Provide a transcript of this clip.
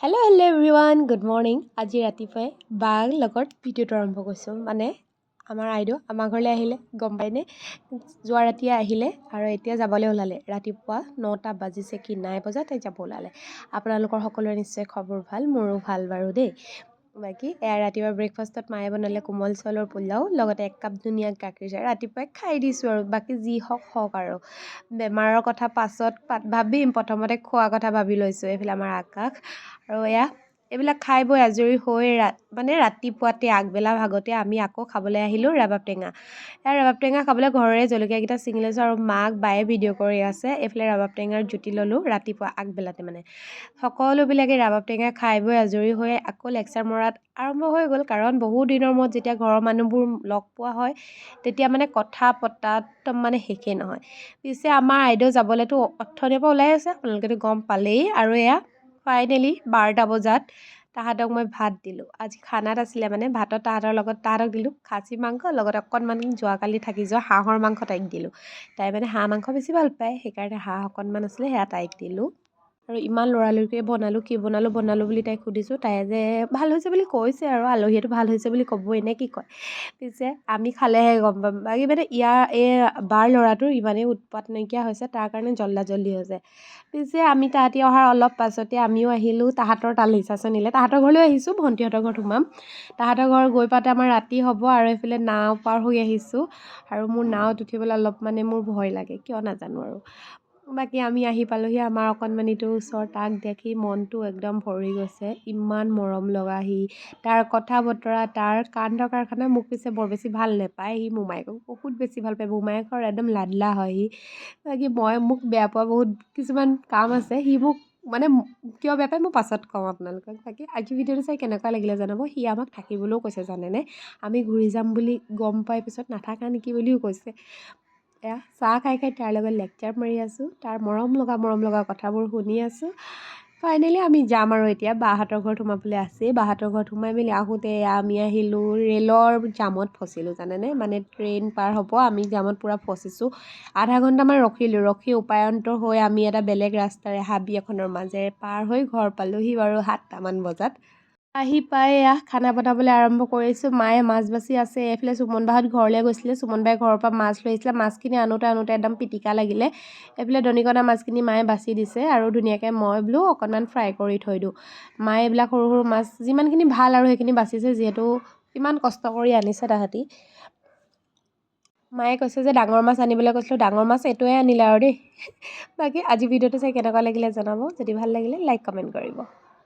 Hello' hello' everyone good morning আজি ৰাতিপুৱাই বাৰ লগত ভিডিঅ'টো আৰম্ভ কৰিছোঁ। মানে আমাৰ আইদেউ আমাৰ ঘৰলৈ আহিলে গম পাইনে যোৱা ৰাতিয়ে আহিলে আৰু এতিয়া যাবলৈ ওলালে। ৰাতিপুৱা নটা বাজিছে কি নাই বজা তাই যাব ওলালে। আপোনালোকৰ সকলোৰে নিশ্চয় খবৰ ভাল মোৰো ভাল বাৰু দেই। বাকী এয়া ৰাতিপুৱা ব্ৰেকফাষ্টত মায়ে বনালে কোমল চাউলৰ পোলাও লগতে এক কাপ ধুনীয়া গাখীৰ চাহ। ৰাতিপুৱাই খাই দিছোঁ আৰু বাকী যি হওক হওক আৰু। বেমাৰৰ কথা পাছত ভাবিম। প্ৰথমতে খোৱাৰ কথা ভাবি লৈছোঁ এইফালে আমাৰ আকাশ। আৰু এয়া এইবিলাক খাই বৈ আজৰি হৈ ৰা মানে ৰাতিপুৱাতে আগবেলা ভাগতে আমি আকৌ খাবলৈ আহিলোঁ ৰবাব টেঙা। এয়া ৰবাব টেঙা খাবলৈ ঘৰৰে জলকীয়াকেইটা ছিঙি লৈছোঁ আৰু মাক বায়ে ভিডিঅ' কৰি আছে। এইফালে ৰবাব টেঙাৰ জুতি ল'লোঁ ৰাতিপুৱা আগবেলাতে মানে। সকলোবিলাকে ৰবাব টেঙা খাই বৈ আজৰি হৈ আকৌ লেকচাৰ মৰাত আৰম্ভ হৈ গ'ল। কাৰণ বহু দিনৰ মূৰত যেতিয়া ঘৰৰ মানুহবোৰ লগ পোৱা হয় তেতিয়া মানে কথা পতাত মানে শেষেই নহয়। পিছে আমাৰ আইদেউ যাবলৈতো অথনিৰ পৰা ওলাই আছে। আপোনালোকেতো গম পালেই। আৰু এয়া ফাইনেলি বাৰটা বজাত তাহাঁতক মই ভাত দিলোঁ। আজি খানাত আছিলে মানে ভাতত তাহাঁতৰ লগত তাহাঁতক দিলোঁ খাচী মাংস লগত অকণমান যোৱাকালি থাকি যোৱা হাঁহৰ মাংস তাইক দিলোঁ। তাই মানে হাঁহ মাংস বেছি ভাল পায় সেইকাৰণে হাঁহ অকণমান আছিলে সেয়া তাইক দিলোঁ। আৰু ইমান লৰালৰিকৈ বনালোঁ কি বনালোঁ বনালোঁ বুলি তাইক সুধিছোঁ তাই যে ভাল হৈছে বুলি কৈছে আৰু আলহীয়েতো ভাল হৈছে বুলি ক'বই নে কি কয়? পিছে আমি খালেহে গম পাম। বাকী মানে ইয়াৰ এই বাৰ ল'ৰাটোৰ ইমানেই উৎপাত নাইকিয়া হৈছে তাৰ কাৰণে জল্দা জল্দি হৈছে। পিছে আমি তাহাঁতি অহাৰ অলপ পাছতে আমিও আহিলোঁ তাহাঁতৰ তালৈ চাচোন নিলে তাহাঁতৰ ঘৰলৈ আহিছোঁ ভণ্টিহঁতৰ ঘৰত সোমাম। তাহাঁতৰ ঘৰ গৈ পাওঁতে আমাৰ ৰাতি হ'ব আৰু এইফালে নাও পাৰ হৈ আহিছোঁ। আৰু মোৰ নাৱত উঠিবলৈ অলপ মানে মোৰ ভয় লাগে কিয় নাজানো আৰু। বাকী আমি আহি পালোঁহি আমাৰ অকণমানিটোৰ ওচৰত তাক দেখি মনটো একদম ভৰি গৈছে। ইমান মৰম লগা সি। তাৰ কথা বতৰা তাৰ কাণ্ড কাৰখানা মোক পিছে বৰ বেছি ভাল নাপায়। সি মোমায়েকক বহুত বেছি ভাল পায়। মোমায়েকৰ একদম লাডলা হয় সি। বাকী মই মোক বেয়া পোৱা বহুত কিছুমান কাম আছে। সি মোক মানে কিয় বেয়া পায় মই পাছত ক'ম আপোনালোকক। বাকী আজি ভিডিঅ'টো চাই কেনেকুৱা লাগিলে জনাব? সি আমাক থাকিবলৈও কৈছে জানেনে? আমি ঘূৰি যাম বুলি গম পাই পিছত নাথাকা নেকি বুলিও কৈছে। এয়া চাহ খাই খাই তাৰ লগত লেকচাৰ মাৰি আছোঁ তাৰ মৰম লগা মৰম লগা কথাবোৰ শুনি আছোঁ। ফাইনেলি আমি যাম আৰু এতিয়া বাহঁতৰ ঘৰত সোমাবলৈ আছেই বাহঁতৰ ঘৰত সোমাই মেলি আহোঁতে আমি আহিলোঁ ৰেলৰ জামত ফচিলোঁ জানেনে? মানে ট্ৰেইন পাৰ হ'ব আমি জামত পূৰা ফচিছোঁ। আধা ঘণ্টামান ৰখিলোঁ ৰখি উপায়ন্তৰ হৈ আমি এটা বেলেগ ৰাস্তাৰে হাবি এখনৰ মাজেৰে পাৰ হৈ ঘৰ পালোঁহি বাৰু সাতটামান বজাত। আহি পাই এয়া খানা বনাবলৈ আৰম্ভ কৰিছোঁ। মায়ে মাছ বাছি আছে এইফালে সুমন বাহঁত ঘৰলৈ গৈছিলে। সুমন বাই ঘৰৰ পৰা মাছ লৈ আহিছিলে। মাছখিনি আনোতে আনোতে একদম পিটিকা লাগিলে। এইফালে দনিকণা মাছখিনি মায়ে বাছি দিছে আৰু ধুনীয়াকৈ মই বোলো অকণমান ফ্ৰাই কৰি থৈ দিওঁ। মায়ে এইবিলাক সৰু সৰু মাছ যিমানখিনি ভাল আৰু সেইখিনি বাচিছে যিহেতু ইমান কষ্ট কৰি আনিছে তাহাঁতি। মায়ে কৈছে যে ডাঙৰ মাছ আনিবলৈ কৈছিলোঁ ডাঙৰ মাছ এইটোৱে আনিলে আৰু দেই। বাকী আজি ভিডিঅ'টো চাই কেনেকুৱা লাগিলে জনাব। যদি ভাল লাগিলে লাইক কমেণ্ট কৰিব।